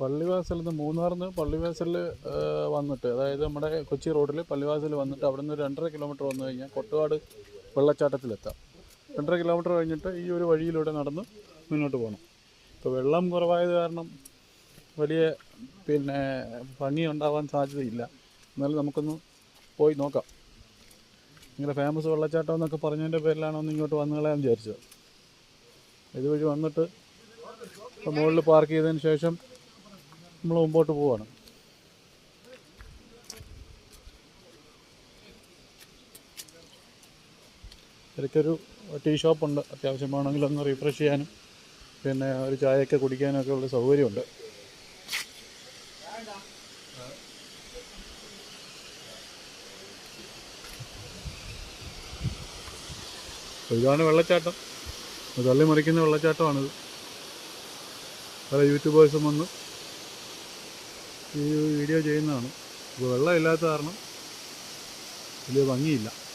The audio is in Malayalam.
പള്ളിവാസലിൽ നിന്ന് മൂന്നാറിൽ നിന്ന് പള്ളിവാസലിൽ വന്നിട്ട് അതായത് നമ്മുടെ കൊച്ചി റോഡിൽ പള്ളിവാസൽ വന്നിട്ട് അവിടെ നിന്ന് രണ്ടര കിലോമീറ്റർ വന്നു കഴിഞ്ഞാൽ കൊട്ടുകാട് വെള്ളച്ചാട്ടത്തിലെത്താം. രണ്ടര കിലോമീറ്റർ കഴിഞ്ഞിട്ട് ഈ ഒരു വഴിയിലൂടെ നടന്ന് മുന്നോട്ട് പോകണം ഇപ്പോൾ വെള്ളം കുറവായത് കാരണം വലിയ പിന്നെ ഭംഗി ഉണ്ടാവാൻ സാധ്യതയില്ല. എന്നാലും നമുക്കൊന്ന് പോയി നോക്കാം. നിങ്ങളുടെ ഫേമസ് വെള്ളച്ചാട്ടം എന്നൊക്കെ പറഞ്ഞതിന്റെ പേരിലാണ് ഒന്ന് ഇങ്ങോട്ട് വന്നു കളയാൻ വിചാരിച്ചത്. ഇതുവഴി വന്നിട്ട് മുകളിൽ പാർക്ക് ചെയ്തതിന് ശേഷം നമ്മൾ മുമ്പോട്ട് പോവാണ്. ഇടയ്ക്കൊരു ടീ ഷോപ്പുണ്ട്. അത്യാവശ്യം വേണമെങ്കിൽ ഒന്ന് റീഫ്രഷ് ചെയ്യാനും പിന്നെ ഒരു ചായയൊക്കെ കുടിക്കാനും ഒക്കെ ഉള്ള സൗകര്യമുണ്ട്. ഇതാണ് വെള്ളച്ചാട്ടം. തള്ളി മറിക്കുന്ന വെള്ളച്ചാട്ടമാണിത്. പല യൂട്യൂബേഴ്സും വന്ന് ഈ വീഡിയോ ചെയ്യുന്നതാണ്. വെള്ളമില്ലാത്ത കാരണം വലിയ ഭംഗിയില്ല.